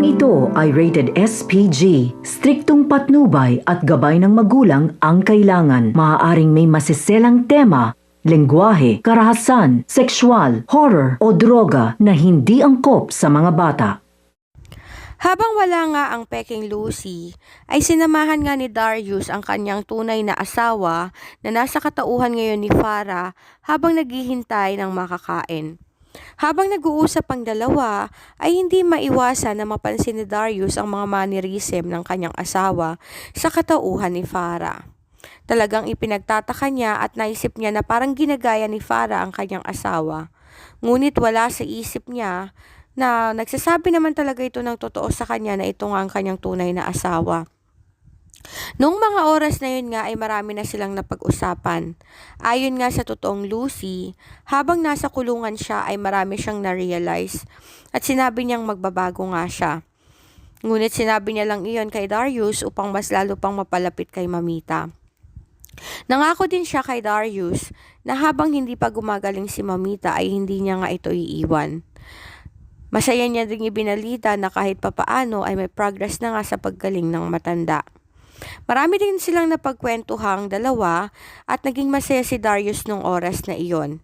Programang ito ay rated SPG. Striktong patnubay at gabay ng magulang ang kailangan. Maaaring may masiselang tema, lengguwahe, karahasan, sexual, horror o droga na hindi angkop sa mga bata. Habang wala nga ang peking Lucy, ay sinamahan nga ni Darius ang kanyang tunay na asawa na nasa katauhan ngayon ni Farah habang naghihintay ng makakain. Habang nag-uusap ang dalawa, ay hindi maiwasan na mapansin ni Darius ang mga mannerism ng kanyang asawa sa katauhan ni Farah. Talagang ipinagtataka niya at naisip niya na parang ginagaya ni Farah ang kanyang asawa. Ngunit wala sa isip niya na nagsasabi naman talaga ito ng totoo sa kanya na ito nga ang kanyang tunay na asawa. Noong mga oras na yun nga ay marami na silang napag-usapan. Ayon nga sa totoong Lucy, habang nasa kulungan siya ay marami siyang na-realize at sinabi niyang magbabago nga siya. Ngunit sinabi niya lang iyon kay Darius upang mas lalo pang mapalapit kay Mamita. Nangako din siya kay Darius na habang hindi pa gumagaling si Mamita ay hindi niya nga ito iiwan. Masaya niya ding ibinalita na kahit papaano ay may progress na nga sa paggaling ng matanda. Marami din silang napagkwentuhang dalawa at naging masaya si Darius nung oras na iyon.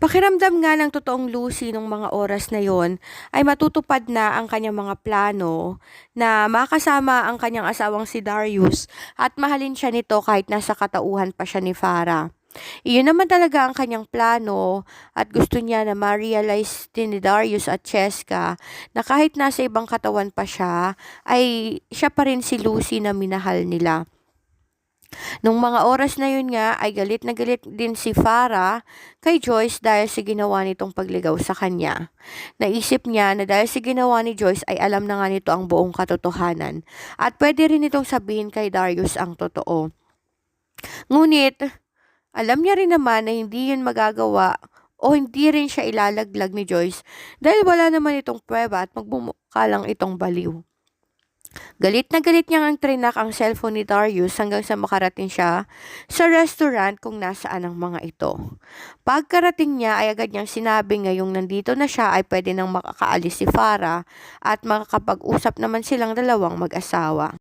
Pakiramdam nga ng totoong Lucy nung mga oras na yon ay matutupad na ang kanyang mga plano na makasama ang kanyang asawang si Darius at mahalin siya nito kahit nasa katauhan pa siya ni Farah. Iyon naman talaga ang kanyang plano at gusto niya na ma-realize din ni Darius at Cheska na kahit nasa ibang katawan pa siya, ay siya pa rin si Lucy na minahal nila. Nung mga oras na yun nga, ay galit na galit din si Farah kay Joyce dahil sa ginawa nitong pagligaw sa kanya. Naisip niya na dahil sa ginawa ni Joyce ay alam na nga nito ang buong katotohanan at pwede rin itong sabihin kay Darius ang totoo. Ngunit, alam niya rin naman na hindi yun magagawa o hindi rin siya ilalaglag ni Joyce dahil wala naman itong prueba at magmumukha lang itong baliw. Galit na galit niya ang trinak ang cellphone ni Darius hanggang sa makarating siya sa restaurant kung nasaan ang mga ito. Pagkarating niya ay agad niyang sinabi ngayong nandito na siya ay pwede nang makakaalis si Farah at makakapag-usap naman silang dalawang mag-asawa.